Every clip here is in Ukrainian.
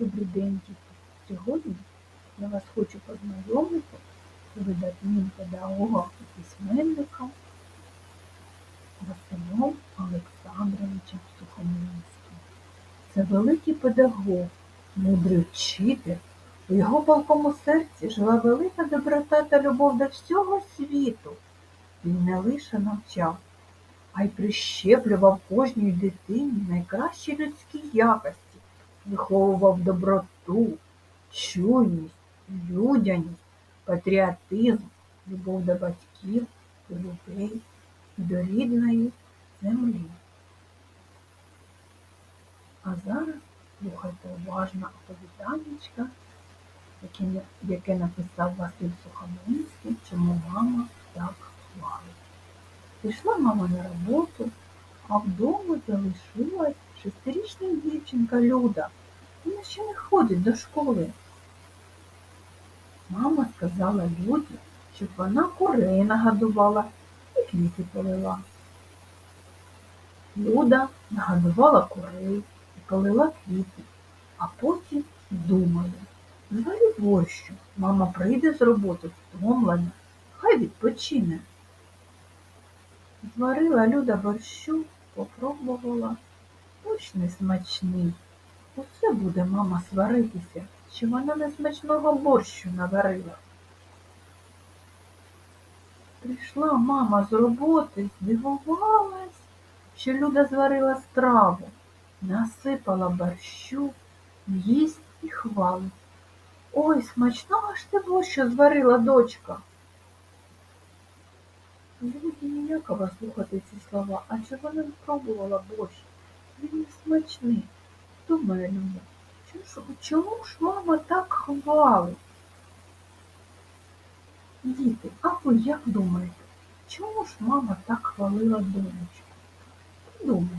Добрий день, діти! Сьогодні я вас хочу познайомити з видатним педагогом і письменником Василем Олександровичем Сухомлинським. Це великий педагог, мудрий вчитель. У його палкому серці жила велика доброта та любов до всього світу. Він не лише навчав, а й прищеплював кожній дитині найкращі людські якості виховував доброту, чуйність, людяність, патріотизм, любов до батьків, до людей до рідної землі. А зараз слухайте уважно оповіданнячка, яке, яке написав Василь Сухомлинський, чому мама так хвалить. Пішла мама на роботу, а вдома залишилась шестирічна дівчинка Люда. Вона ще не ходить до школи. Мама сказала Люді, щоб вона курей нагодувала і квіти полила. Люда нагодувала курей і полила квіти, а потім думає, зварю борщу, мама прийде з роботи втомлена, хай відпочине. Зварила Люда борщу, попробувала. Борщ несмачний. Усе буде мама сваритися, що вона несмачного борщу наварила. Прийшла мама з роботи, здивувалась, що Люда зварила страву, насипала борщу, їсть і хвалить. Ой, смачного ж ти борщу зварила дочка. Люді ніякого слухати ці слова, адже вона не пробувала борщ. Він не смачний. Люда, чому ж мама так хвалить? Діти, а ви як думаєте, чому ж мама так хвалила донечку? Думайте.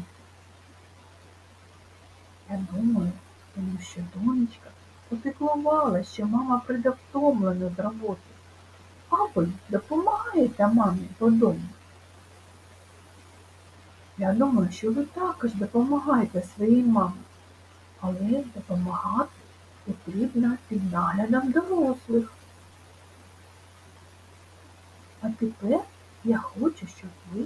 Я думаю, тому що донечка попіклувала, що мама прийде втомлена з роботи. А ви допомагаєте мамі додому? Я думаю, що ви також допомагаєте своїй мамі, але допомагати потрібно під наглядом дорослих. А тепер я хочу, щоб ви,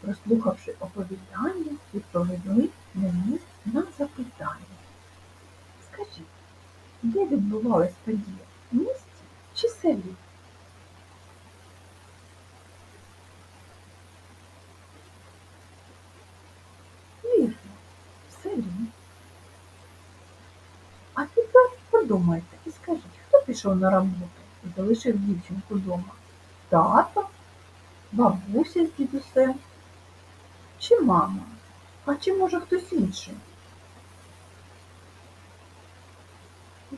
прослухавши оповідання, відповіли мені на запитання. Скажіть, де відбувалась подія? В місті чи селі? Вірно, в селі. А тепер подумайте і скажіть, хто пішов на роботу і залишив дівчинку вдома? Тато, бабуся з дідусем чи мама? А чи може хтось інший?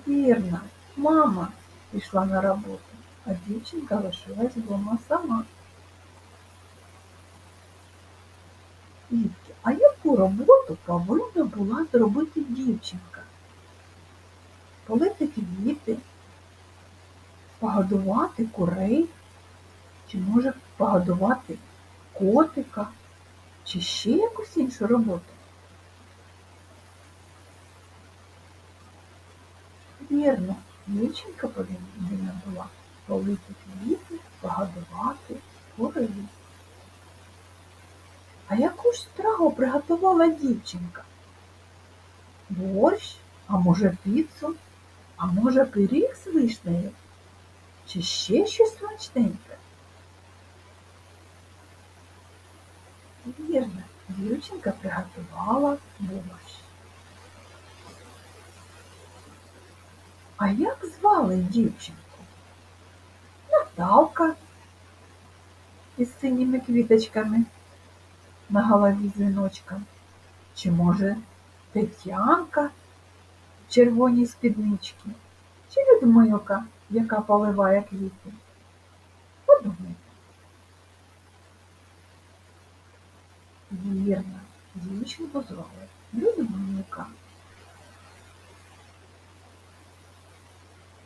Вірно, мама пішла на роботу, а дівчинка лишилась вдома сама. Дітки, а яку роботу повинна була зробити дівчинка? Полити квіти, погодувати курей, чи може погодувати котика, чи ще якусь іншу роботу? Вірно, дівчинка повинна була полити квіти, погодувати курей. А яку ж страву приготувала дівчинка? Борщ, а може піцу, а може пиріг з вишнею? Чи ще щось смачненьке? Вірно, дівчинка приготувала борщ. А як звали дівчинку? Наталка із синіми квіточками на голові дзвіночка. Чи, може, Тетянка в червоній спідничці, чи Людмилка, яка поливає квіти? Подумайте. Вірно, дівчинку звали Людмилка.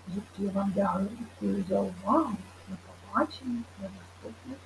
Дітки, я вам дякую за увагу. До побачення до наступних